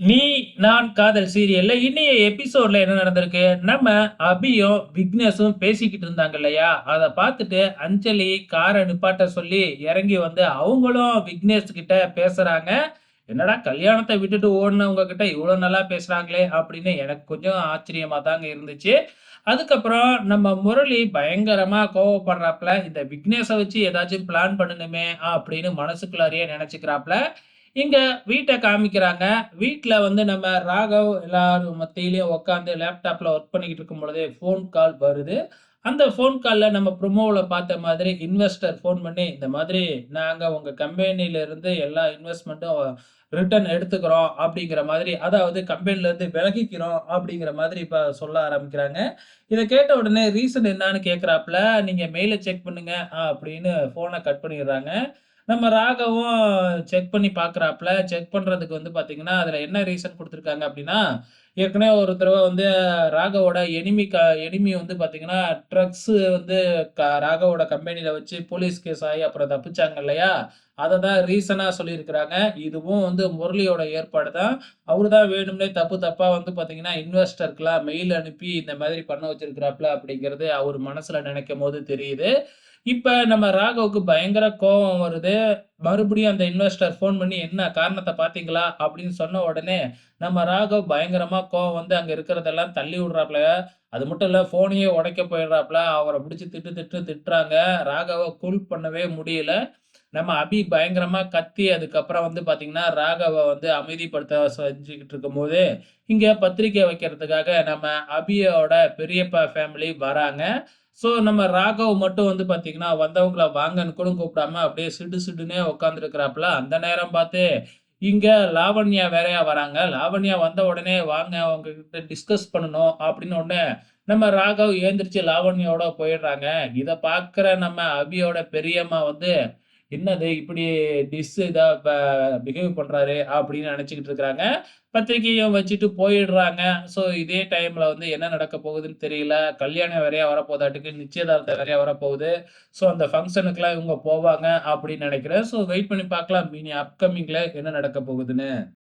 நீ நான் காதல் சீரியல்ல இன்னைய எபிசோட்ல என்ன நடந்திருக்கு? நம்ம அபியும், விக்னேஷும் பேசிக்கிட்டு இருந்தாங்க இல்லையா? அதை பார்த்துட்டு அஞ்சலி காரை நிப்பாட்ட சொல்லி இறங்கி வந்து அவங்களும் விக்னேஷ் கிட்ட பேசுறாங்க. "என்னடா கல்யாணத்தை விட்டுட்டு ஓடினவங்க கிட்ட இவ்வளோ நல்லா பேசுறாங்களே!" அப்படின்னு எனக்கு கொஞ்சம் ஆச்சரியமா தாங்க இருந்துச்சு. அதுக்கப்புறம் நம்ம முரளி பயங்கரமா கோவப்படுறாப்ல. இந்த விக்னேஷை வச்சு ஏதாச்சும் பிளான் பண்ணணுமே அப்படின்னு மனசுக்குள்ளாரியே நெனச்சுக்கிறாப்ல. இங்கே வீட்டை காமிக்கிறாங்க. வீட்டில் வந்து நம்ம ராகவ் எல்லாரும் மத்தியிலையும் உட்காந்து லேப்டாப்பில் ஒர்க் பண்ணிக்கிட்டு இருக்கும் பொழுதே ஃபோன் கால் வருது. அந்த ஃபோன் காலில் நம்ம ப்ரொமோவில் பார்த்த மாதிரி இன்வெஸ்டர் ஃபோன் பண்ணி, "இந்த மாதிரி நாங்கள் உங்கள் கம்பெனியிலேருந்து எல்லா இன்வெஸ்ட்மெண்ட்டும் ரிட்டர்ன் எடுத்துக்கிறோம்." அப்படிங்கிற மாதிரி அதாவது கம்பெனிலேருந்து விலகிக்கிறோம் அப்படிங்கிற மாதிரி இப்போ சொல்ல ஆரம்பிக்கிறாங்க. இதை கேட்ட உடனே ரீசன் என்னான்னு கேட்குறாப்புல நீங்கள் மெயிலை செக் பண்ணுங்க" அப்படின்னு ஃபோனை கட் பண்ணிடுறாங்க. நம்ம ராகவும் செக் பண்ணி பார்க்குறாப்புல செக் பண்ணுறதுக்கு வந்து பார்த்தீங்கன்னா, அதில் என்ன ரீசன் கொடுத்துருக்காங்க அப்படின்னா ஏற்கனவே ஒரு தடவை வந்து ராகவோட எனிமி க எனிமி வந்து பார்த்தீங்கன்னா, ட்ரக்ஸு வந்து க ராகவோட கம்பெனியில் வச்சு போலீஸ் கேஸ் ஆகி அப்புறம் தப்பிச்சாங்க இல்லையா? அதை தான் ரீசனாக சொல்லியிருக்கிறாங்க. இதுவும் வந்து முரளியோட ஏற்பாடு தான். அவரு தான் வேணும்னே தப்பு தப்பாக வந்து பார்த்தீங்கன்னா, இன்வெஸ்டர்க்லாம் மெயில் அனுப்பி இந்த மாதிரி பண்ண வச்சிருக்கிறாப்புல அப்படிங்கிறது அவர் மனசில் நினைக்கும் போது தெரியுது. இப்போ நம்ம ராகவுக்கு பயங்கர கோவம் வருது. மறுபடியும் அந்த இன்வெஸ்டர் ஃபோன் பண்ணி, "என்ன காரணத்தை பார்த்தீங்களா?" அப்படின்னு சொன்ன உடனே, நம்ம ராகவ் பயங்கரமாக கோவம் வந்து அங்கே இருக்கிறதெல்லாம் தள்ளி விடுறாப்புல அது மட்டும் இல்லை ஃபோனையே உடைக்க போயிடுறாப்புல அவரை பிடிச்சி திட்டு திட்டு திட்டுறாங்க. ராகவை கூல் பண்ணவே முடியல. நம்ம அபி பயங்கரமாக கத்தி அதுக்கப்புறம் வந்து பார்த்தீங்கன்னா, ராகவை வந்து அமைதிப்படுத்த செஞ்சுக்கிட்டு இருக்கும்போது, இங்கே பத்திரிக்கை வைக்கிறதுக்காக நம்ம அபியோட பெரியப்பா ஃபேமிலி வராங்க. ஸோ நம்ம ராகவ் மட்டும் வந்து பார்த்தீங்கன்னா, வந்தவங்கள வாங்கன்னு கூட கூப்பிடாம அப்படியே சிடு சிடுன்னே உட்காந்துருக்கிறாப்புல அந்த நேரம் பார்த்து இங்கே லாவண்யா வேறையா வராங்க. லாவண்யா வந்த உடனே, "வாங்க உங்ககிட்ட டிஸ்கஸ் பண்ணணும்." அப்படின்னு உடனே நம்ம ராகவ் ஏந்திரிச்சு லாவண்யோட போயிடுறாங்க. இதை பார்க்குற நம்ம அபியோட பெரியம்மா வந்து, "என்னது இப்படி டிஸ் இதா பிஹேவ் பண்றாரு." அப்படின்னு நினைச்சுக்கிட்டு இருக்கிறாங்க. பத்திரிக்கையும் வச்சுட்டு போயிடுறாங்க. ஸோ இதே டைம்ல வந்து என்ன நடக்க போகுதுன்னு தெரியல. கல்யாணம் வேறயா வரப்போதாட்டுக்கு, நிச்சயதார்த்தம் வேறயா வரப்போகுது. ஸோ அந்த ஃபங்க்ஷனுக்குலாம் இவங்க போவாங்க அப்படின்னு நினைக்கிறேன் ஸோ வெயிட் பண்ணி பார்க்கலாம். இனி அப்கமிங்ல என்ன நடக்க போகுதுன்னு.